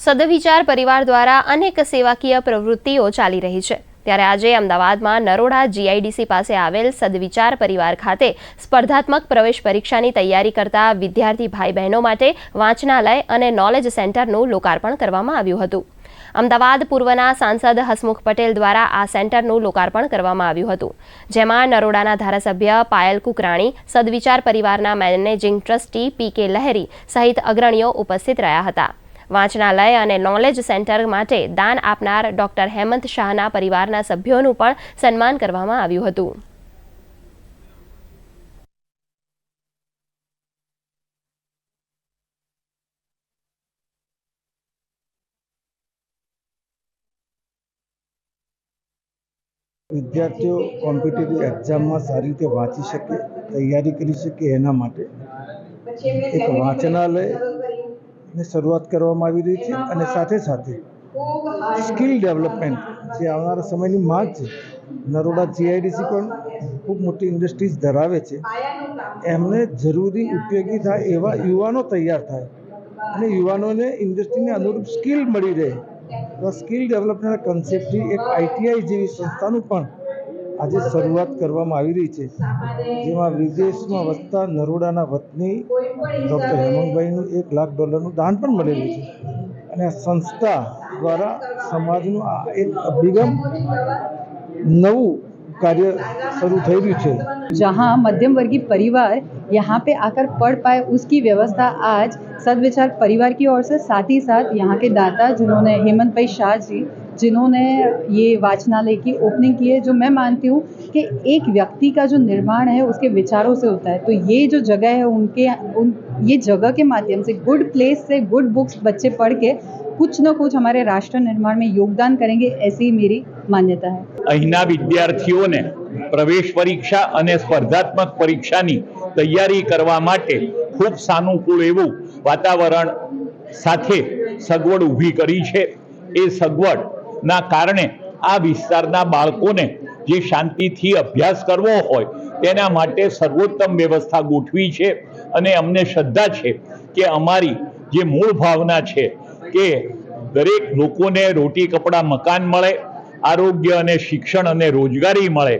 સદવિચાર પરિવાર દ્વારા અનેક સેવાકીય પ્રવૃત્તિઓ ચાલી રહી છે. ત્યારે આજે અમદાવાદમાં નરોડા જીઆઈડીસી પાસે આવેલ સદવિચાર પરિવાર ખાતે સ્પર્ધાત્મક પ્રવેશ પરીક્ષાની તૈયારી કરતા વિદ્યાર્થી ભાઈ બહેનો માટે વાંચનાલય અને નોલેજ સેન્ટરનું લોકાર્પણ કરવામાં આવ્યું હતું. અમદાવાદ પૂર્વના સાંસદ હસમુખ પટેલ દ્વારા આ સેન્ટરનું લોકાર્પણ કરવામાં આવ્યું હતું. જેમાં નરોડાના ધારાસભ્ય પાયલ કુકરાણી, સદવિચાર પરિવારના મેનેજિંગ ટ્રસ્ટી પી કે લહેરી સહિત અગ્રણીઓ ઉપસ્થિત રહ્યા હતા. વાંચનાલય અને નોલેજ સેન્ટર માટે દાન આપનાર ડોક્ટર હેમંત શાહના પરિવારના સભ્યોનું પણ સન્માન કરવામાં આવ્યું હતું. વિદ્યાર્થીઓ કોમ્પિટિટિવ એક્ઝામમાં સારી રીતે વાંચી શકે, તૈયારી કરી શકે એના માટે એક વાંચનાલયની શરૂઆત કરવામાં આવી રહી છે અને સાથે સાથે સ્કિલ ડેવલપમેન્ટ જે આવનારા સમયની માંગ છે. નરોડા જીઆઈડીસી પણ ખૂબ મોટી ઇન્ડસ્ટ્રીઝ ધરાવે છે. એમને જરૂરી ઉપયોગી થાય એવા યુવાનો તૈયાર થાય અને યુવાનોને ઇન્ડસ્ટ્રીને અનુરૂપ સ્કિલ મળી રહે. તો સ્કિલ ડેવલપમેન્ટ કન્સેપ્ટથી એક આઈટીઆઈ જેવી સંસ્થાનું પણ આજે શરૂઆત કરવામાં આવી રહી છે જેમાં વિદેશમાં વસતા નરોડાના વતની ડૉક્ટર હેમંતભાઈનું એક લાખ ડોલરનું દાન પણ મળેલું છે અને આ સંસ્થા દ્વારા સમાજનું આ એક અભિગમ નવું કાર્ય શરૂ થઈ રહ્યું છે जहाँ मध्यम वर्गीय परिवार यहाँ पे आकर पढ़ पाए उसकी व्यवस्था आज सदविचार परिवार की ओर से साथ ही साथ यहाँ के दाता जिन्होंने हेमंत भाई शाह जी जिन्होंने ये वाचनालय की ओपनिंग की है जो मैं मानती हूँ कि एक व्यक्ति का जो निर्माण है उसके विचारों से होता है तो ये जो जगह है उनके उन ये जगह के माध्यम से गुड प्लेस से गुड बुक्स बच्चे पढ़ के कुछ न कुछ हमारे राष्ट्र निर्माण में योगदान करेंगे ऐसी मेरी मान्यता है અહીંના વિદ્યાર્થીઓને પ્રવેશ પરીક્ષા અને સ્પર્ધાત્મક પરીક્ષાની તૈયારી કરવા માટે ખૂબ સાનુકૂળ એવું વાતાવરણ સાથે સગવડ ઊભી કરી છે એ સગવડના કારણે આ વિસ્તારના બાળકોને જે શાંતિથી અભ્યાસ કરવો હોય, તેના માટે સર્વોત્તમ વ્યવસ્થા ગોઠવી છે અને અમને શ્રદ્ધા છે કે અમારી જે મૂળ ભાવના છે કે દરેક લોકોને રોટી કપડાં મકાન મળે, આરોગ્ય અને શિક્ષણ અને રોજગારી મળે